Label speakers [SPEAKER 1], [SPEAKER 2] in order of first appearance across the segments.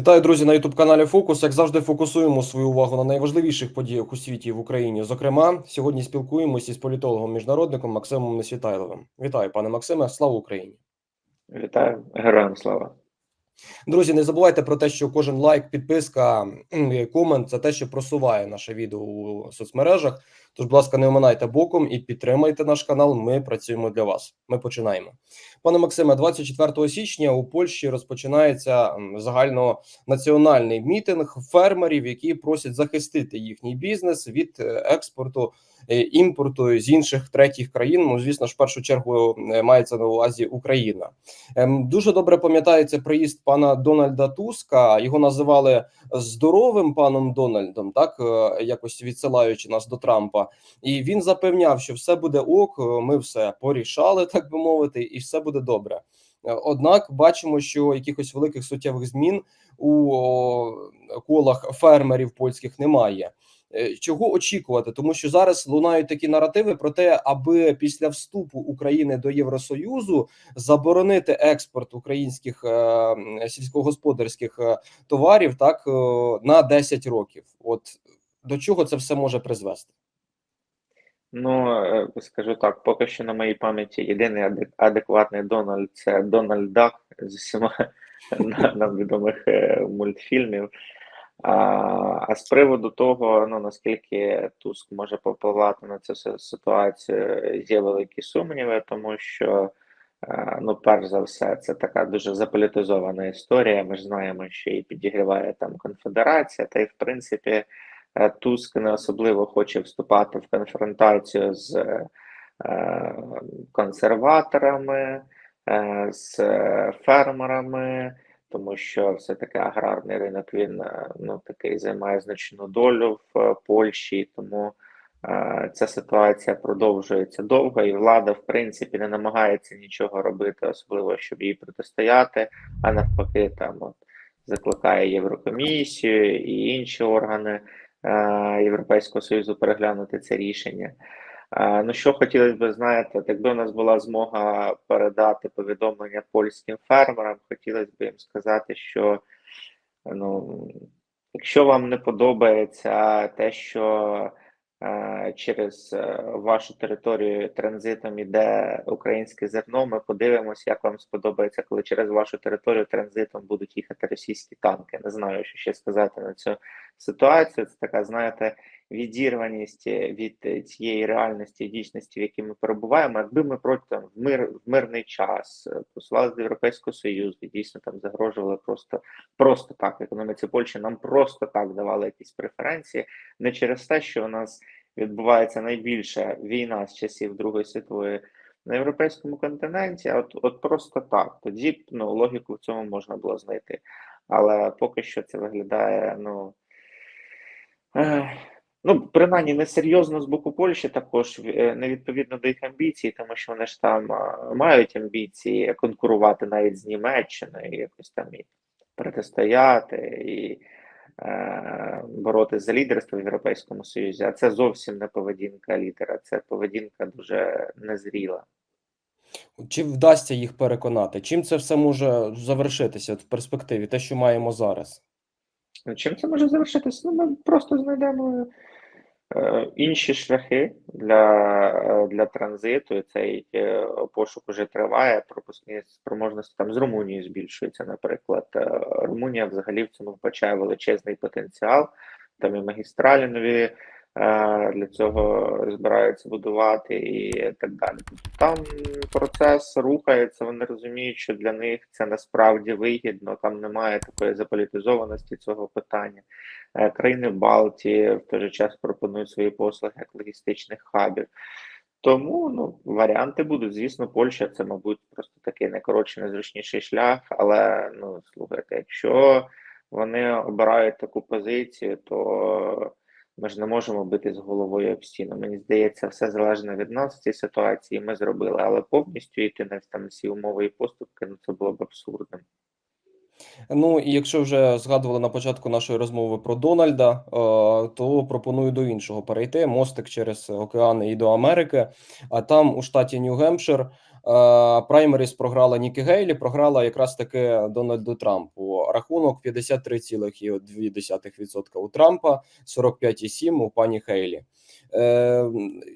[SPEAKER 1] Вітаю, друзі, на youtube каналі Фокус. Як завжди, фокусуємо свою увагу на найважливіших подіях у світі і в Україні. Зокрема, сьогодні спілкуємося із політологом міжнародником Максимом Несвітайловим. Вітаю, пане Максиме. Слава Україні!
[SPEAKER 2] Вітаю, героям слава.
[SPEAKER 1] Друзі, не забувайте про те, що кожен лайк, підписка, комент це те, що просуває наше відео у соцмережах. Тож, будь ласка, не оминайте боком і підтримайте наш канал. Ми працюємо для вас. Ми починаємо. Пане Максиме, 24 січня у Польщі розпочинається загальнонаціональний мітинг фермерів, які просять захистити їхній бізнес від е, експорту е, імпорту з інших третіх країн. Ну, звісно ж, в першу чергу е, мається на увазі Україна. Ем, Дуже добре пам'ятається приїзд пана Дональда Туска. Його називали здоровим паном Дональдом, так якось відсилаючи нас до Трампа. І він запевняв, що все буде ок, е, ми все порішали, так би мовити, і все буде добре. Е, Однак бачимо, що якихось великих суттєвих змін у колах фермерів польських немає. Е, Чого очікувати? Тому що зараз лунають такі наративи про те, аби після вступу України до Євросоюзу заборонити експорт українських е, сільськогосподарських товарів так е, на 10 років. От до чого це все може призвести?
[SPEAKER 2] Ну, е, скажу так, поки що на моїй пам'яті єдиний аде- адекватний Дональд це Дональд Дак з усіма на- нам відомих е, мультфільмів. А, а з приводу того, ну наскільки Туск може попливати на цю ситуацію, є великі сумніви, тому що, е, ну, перш за все, це така дуже заполітизована історія. Ми ж знаємо, що її підігріває там конфедерація, та й в принципі. Е, Туск не особливо хоче вступати в конфронтацію з е, консерваторами, е, з фермерами, тому що все-таки аграрний ринок він ну, такий займає значну долю в Польщі, тому ця ситуація продовжується довго, і влада, в принципі, не намагається нічого робити, особливо щоб їй протистояти, а навпаки, там от закликає Єврокомісію і інші органи Європейського Союзу переглянути це рішення. Е, Ну, що хотілося б, знаєте, якби у нас була змога передати повідомлення польським фермерам, хотілося б їм сказати, що ну, якщо вам не подобається те, що е, через е, вашу територію транзитом іде українське зерно, ми подивимося, як вам сподобається, коли через вашу територію транзитом будуть їхати російські танки. Не знаю, що ще сказати на цю ситуацію. Це така, знаєте, відірваність від цієї реальності дійсності, в якій ми перебуваємо. Якби ми проти там, в мир в мирний час е, посилали до Європейського Союзу, і дійсно там загрожували просто просто так економіці Польщі. Нам просто так давали якісь преференції, не через те, що у нас відбувається найбільша війна з часів Другої світової. На європейському континенті, а от от просто так. Тоді ну, логіку в цьому можна було знайти. Але поки що це виглядає, ну Ну, принаймні, несерйозно з боку Польщі також е, невідповідно до їх амбіцій, тому що вони ж там мають амбіції конкурувати навіть з Німеччиною, якось там і протистояти і е, боротися за лідерство в Європейському Союзі. А це зовсім не поведінка лідера, це поведінка дуже незріла.
[SPEAKER 1] Чи вдасться їх переконати? Чим це все може завершитися в перспективі? Те, що маємо зараз?
[SPEAKER 2] Ну, Чим це може завершитися? Ну, ми просто знайдемо е, інші шляхи для, е, для транзиту. Цей е, пошук уже триває. Пропускні спроможності там з Румунії збільшуються, наприклад. Е, Румунія взагалі в цьому вбачає величезний потенціал. Там і магістралі нові е, для цього збираються будувати і так далі. Тобто там процес рухається, вони розуміють, що для них це насправді вигідно, там немає такої заполітизованості цього питання. Е, Країни Балтії в той же час пропонують свої послуги як логістичних хабів. Тому ну, варіанти будуть. Звісно, Польща це, мабуть, просто такий найкоротший, найзручніший шлях. Але ну слухайте, якщо вони обирають таку позицію, то ми ж не можемо бити з головою об стіну. Мені здається, все залежно від нас в цій ситуації. Ми зробили, але повністю йти на там всі умови і поступки, ну це було б абсурдним.
[SPEAKER 1] Ну і якщо вже згадували на початку нашої розмови про Дональда, е, то пропоную до іншого перейти мостик через океани і до Америки. А там у штаті Нью-Гемпшир праймеріс програла Нікі Гейлі, програла якраз таки Дональду Трампу. рахунок 53,2% у Трампа, 45,7% у пані Хейлі. Е,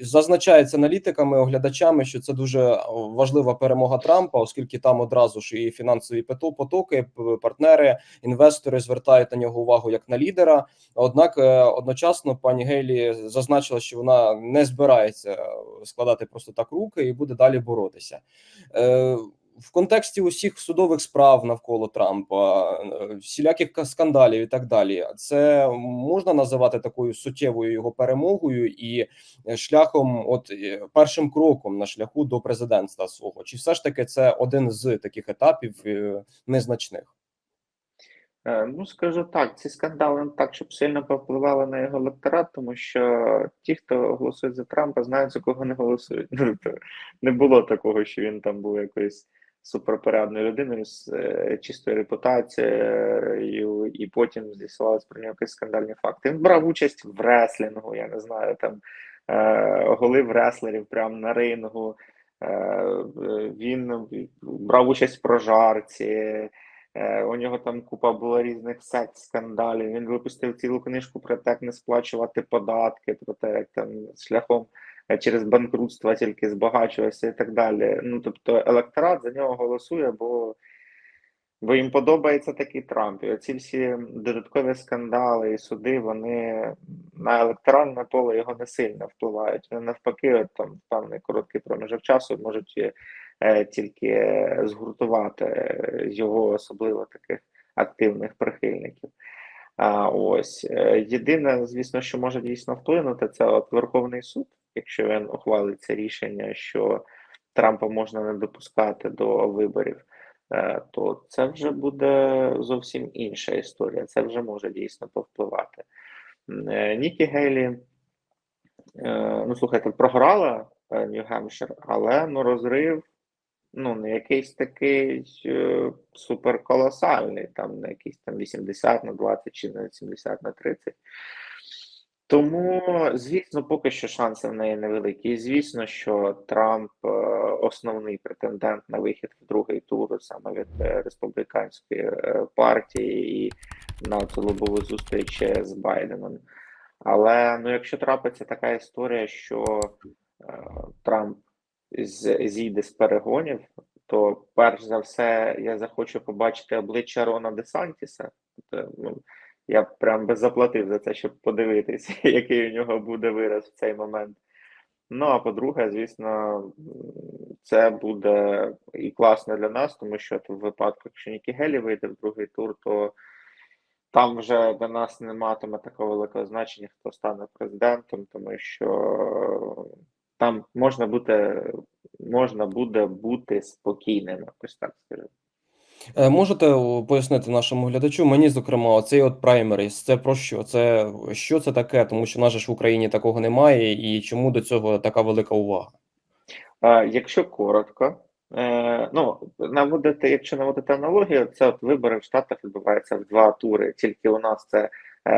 [SPEAKER 1] Зазначається аналітиками, оглядачами, що це дуже важлива перемога Трампа, оскільки там одразу ж і фінансові потоки, партнери, інвестори звертають на нього увагу як на лідера. Однак е, одночасно пані Гейлі зазначила, що вона не збирається складати просто так руки і буде далі боротися. В контексті усіх судових справ навколо Трампа, е, всіляких ка- скандалів і так далі, це можна називати такою суттєвою його перемогою і е, шляхом, от е, першим кроком на шляху до президентства свого. Чи все ж таки це один з таких етапів незначних?
[SPEAKER 2] Ну, скажу так, ці скандали не так, щоб сильно повпливали на його електорат, тому що ті, хто голосують за Трампа, знають, за кого не голосують. Ну, тобто не було такого, що він там був якоюсь суперпорядною людиною з е, чистою репутацією, і потім з'ясувалось про нього якісь скандальні факти. Він брав участь в реслінгу, я не знаю, там е, голив реслерів прямо на рингу. Е, е, він брав участь в прожарці. Е, У нього там купа було різних секс-скандалів. Він випустив цілу книжку про те, як не сплачувати податки, про те, як там шляхом е, через банкрутство тільки збагачувався і так далі. Ну тобто електорат за нього голосує, бо, бо їм подобається такий Трамп. І оці всі додаткові скандали і суди, вони на електоральне поле його не сильно впливають. Вони навпаки, от, там певний короткий проміжок часу можуть е, тільки згуртувати е, його особливо таких активних прихильників. А ось е, єдине, звісно, що може дійсно вплинути, це от Верховний суд, якщо він ухвалить це рішення, що Трампа можна не допускати до виборів, е, то це вже буде зовсім інша історія. Це вже може дійсно повпливати. Е, Нікі Гейлі, е, ну слухайте, програла Нью-Гемпшир, але ну розрив ну, не якийсь такий суперколосальний, там не якийсь там 80 на 20 чи на 70 на 30. Тому, звісно, поки що шанси в неї невеликі. Звісно, що Трамп е, основний претендент на вихід в другий тур саме від е, республіканської е, партії і на лобову зустріч з Байденом. Але ну, якщо трапиться така історія, що Трамп зійде з перегонів, то перш за все я захочу побачити обличчя Рона Десантіса. Я прям би заплатив за це, щоб подивитися, який у нього буде вираз в цей момент. Ну а по-друге, звісно, це буде і класно для нас, тому що в випадку, якщо Нікі Гелі вийде в другий тур, то там вже для нас не матиме такого великого значення, хто стане президентом, тому що там можна бути, можна буде бути спокійним, якось так скажу.
[SPEAKER 1] Е, Можете пояснити нашому глядачу? Мені, зокрема, оцей от праймеріс, це про що? Це що це таке? Тому що нас ж в Україні такого немає, і чому до цього така велика увага?
[SPEAKER 2] Е, Якщо коротко, е, ну наводити, якщо наводити аналогію, це от вибори в Штатах відбуваються в два тури. Тільки у нас це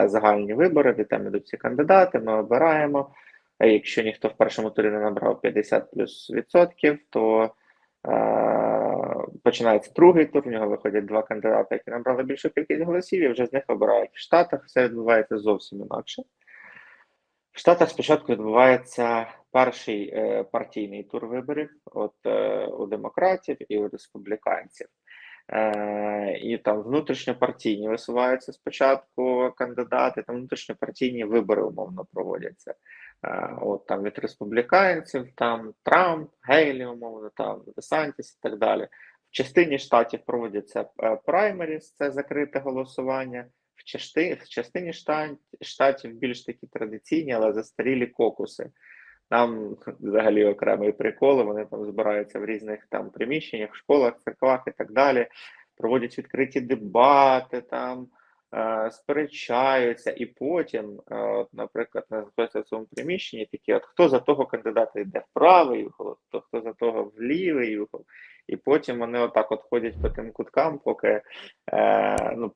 [SPEAKER 2] загальні вибори, де там ідуть всі кандидати, ми обираємо. Якщо ніхто в першому турі не набрав 50 плюс відсотків, то починається другий тур. В нього виходять два кандидати, які набрали більшу кількість голосів, і вже з них обирають. В Штатах все відбувається зовсім інакше. В Штатах спочатку відбувається перший е, партійний тур виборів от е, у демократів і у республіканців. Е, і там внутрішньопартійні висуваються спочатку кандидати, там внутрішньопартійні вибори умовно проводяться. Е, от там від республіканців, там Трамп, Гейлі, умовно, там Десантіс і так далі. В частині штатів проводяться е, праймеріс, це закрите голосування. В частині, в частині штатів більш такі традиційні, але застарілі кокуси. Там взагалі окремий прикол, вони там збираються в різних там приміщеннях, школах, церквах і так далі, проводять відкриті дебати, там е, сперечаються, і потім, е, от, наприклад, знаходяться в цьому приміщенні такі, от хто за того кандидата йде в правий угол, хто, хто за того в лівий угол, і потім вони отак от ходять по тим куткам, поки е, ну,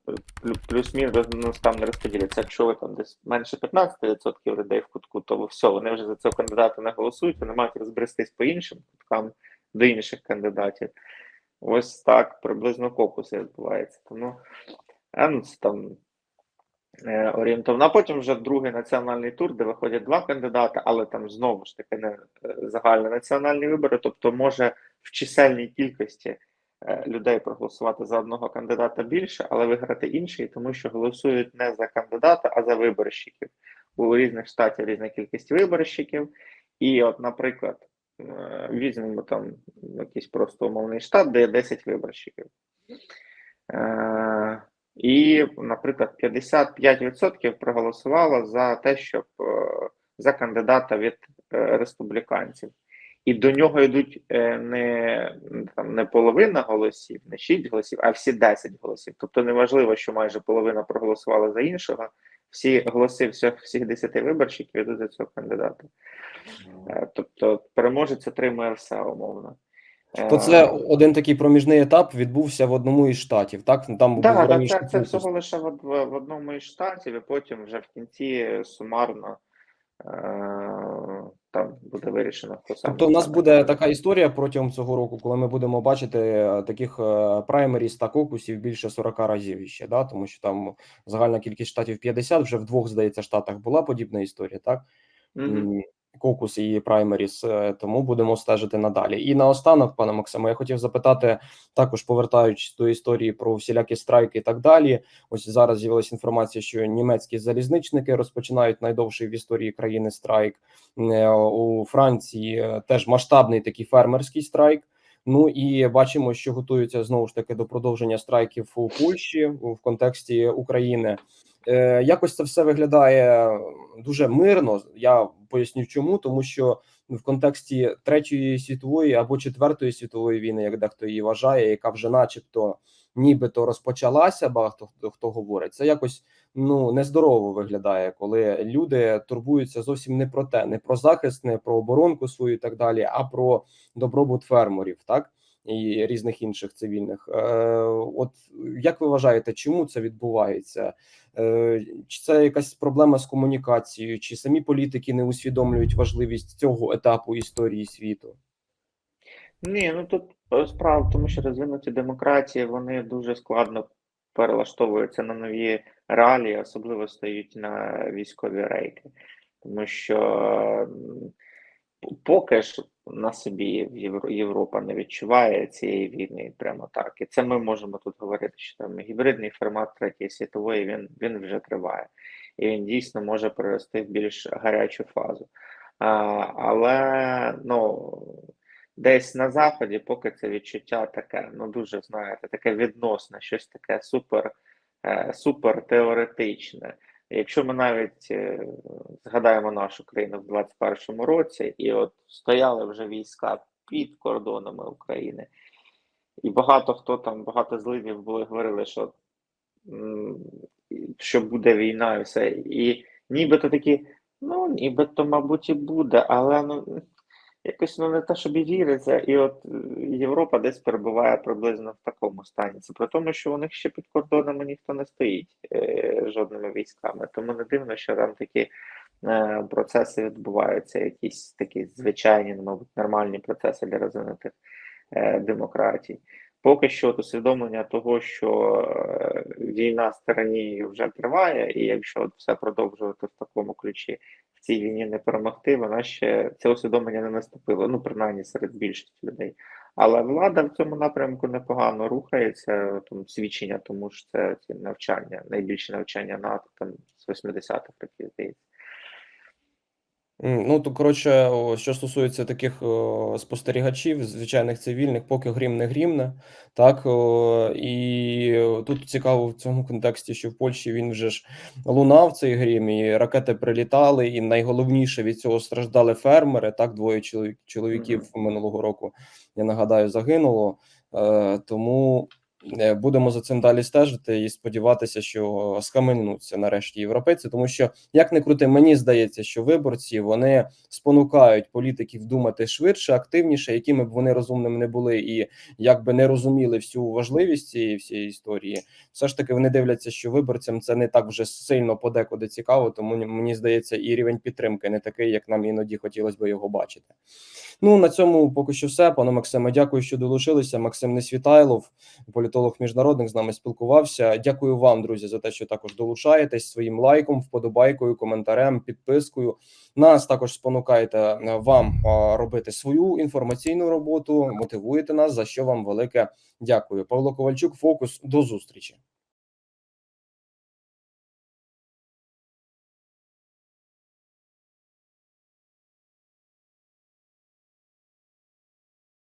[SPEAKER 2] плюс-мінус ну, там не розподіляться. Якщо ви там десь менше 15% людей в кутку, то все, вони вже за цього кандидата не голосують, вони мають розбрестись по іншим куткам до інших кандидатів. Ось так приблизно кокуси відбувається. Тому Е, Ну, це там е, орієнтовно. А потім вже другий національний тур, де виходять два кандидати, але там знову ж таки не е, загальнонаціональні вибори, тобто може в чисельній кількості е, людей проголосувати за одного кандидата більше, але виграти інший, тому що голосують не за кандидата, а за виборщиків. У різних штатів різна кількість виборщиків. І, от, наприклад, е, візьмемо там якийсь просто умовний штат, де є 10 виборщиків. Е, І, наприклад, 55% проголосувало за те, щоб за кандидата від республіканців. І до нього йдуть е, не, там, не половина голосів, не 6 голосів, а всі 10 голосів. Тобто неважливо, що майже половина проголосувала за іншого, всі голоси всіх, всіх 10 виборщиків йдуть за цього кандидата. Е, Тобто переможець отримує все умовно.
[SPEAKER 1] То це
[SPEAKER 2] Е,
[SPEAKER 1] один такий проміжний етап відбувся в одному із штатів. Так там
[SPEAKER 2] Да, да,
[SPEAKER 1] раніше
[SPEAKER 2] це, всього лише в, в, в одному із штатів, і потім вже в кінці сумарно е, там буде вирішено, хто саме.
[SPEAKER 1] Тобто, у нас буде така історія протягом цього року, коли ми будемо бачити е, таких е, праймеріс та кокусів більше 40 разів іще, да? тому що там загальна кількість штатів 50, вже в двох, здається, штатах була подібна історія, так?
[SPEAKER 2] Мгм.
[SPEAKER 1] Кокус і праймеріс, е, тому будемо стежити надалі. І наостанок, пане Максиме, я хотів запитати, також повертаючись до історії про всілякі страйки і так далі. Ось зараз з'явилася інформація, що німецькі залізничники розпочинають найдовший в історії країни страйк. Е, У Франції е, теж масштабний такий фермерський страйк. Ну і бачимо, що готуються знову ж таки до продовження страйків у Польщі в контексті України. Е, Якось це все виглядає дуже мирно. Я поясню, чому тому, що в контексті третьої світової або четвертої світової війни, як дехто її вважає, яка вже, начебто, нібито розпочалася. Багато хто хто говорить, це якось ну нездорово виглядає, коли люди турбуються зовсім не про те, не про захист, не про оборонку свою і так далі, а про добробут фермерів, так і різних інших цивільних. Е, От як ви вважаєте, чому це відбувається? Е, Чи це якась проблема з комунікацією, чи самі політики не усвідомлюють важливість цього етапу історії світу?
[SPEAKER 2] Ні, ну тут е, справа в тому, що розвинуті демократії вони дуже складно перелаштовуються на нові реалії, особливо стають на військові рейки. Тому що поки ж на собі Євро- Європа не відчуває цієї війни прямо так. І це ми можемо тут говорити, що там гібридний формат третьої світової він, він вже триває. І він дійсно може перерости в більш гарячу фазу. А, але ну, десь на заході, поки це відчуття таке, ну дуже знаєте, таке відносне, щось таке супер, е, супер теоретичне. Якщо ми навіть е, згадаємо нашу країну в 21-му році, і от стояли вже війська під кордонами України, і багато хто там, багато зливів були, говорили, що, що буде війна і все. І нібито такі, ну, нібито, мабуть, і буде, але ну, якось ну, не те, щоб і віриться. І от е, Європа десь перебуває приблизно в такому стані. Це при тому, що у них ще під кордонами ніхто не стоїть е, жодними військами. Тому не дивно, що там такі е, процеси відбуваються, якісь такі звичайні, ну, мабуть, нормальні процеси для розвинутих е, демократій. Поки що от усвідомлення того, що е, війна в стороні вже триває, і якщо от все продовжувати в такому ключі, в цій війні не перемогти, вона ще це усвідомлення не наступило, ну принаймні серед більшості людей. Але влада в цьому напрямку непогано рухається, там свідчення, тому що це ці навчання, найбільше навчання НАТО там з 80-х років, здається.
[SPEAKER 1] Ну, то коротше, що стосується таких о, спостерігачів, звичайних цивільних, поки грім не грімне, так о, і тут цікаво в цьому контексті, що в Польщі він вже ж лунав цей грім, і ракети прилітали, і найголовніше від цього страждали фермери. Так, двоє чоловік, чоловіків минулого року, я нагадаю, загинуло. Е, тому будемо за цим далі стежити і сподіватися, що схаменуться нарешті європейці, тому що як не крути, мені здається, що виборці вони спонукають політиків думати швидше, активніше, якими б вони розумними не були, і як би не розуміли всю важливість цієї всієї історії, все ж таки вони дивляться, що виборцям це не так вже сильно подекуди цікаво. Тому мені здається, і рівень підтримки не такий, як нам іноді хотілося б його бачити. Ну на цьому поки що все. Пане Максиме, дякую, що долучилися. Максим Несвітайлов, політолог. Політолог міжнародник з нами спілкувався. Дякую вам, друзі, за те, що також долучаєтесь своїм лайком, вподобайкою, коментарем, підпискою. Нас також спонукаєте е, вам робити свою інформаційну роботу, мотивуєте нас, за що вам велике дякую. Павло Ковальчук, фокус. До зустрічі.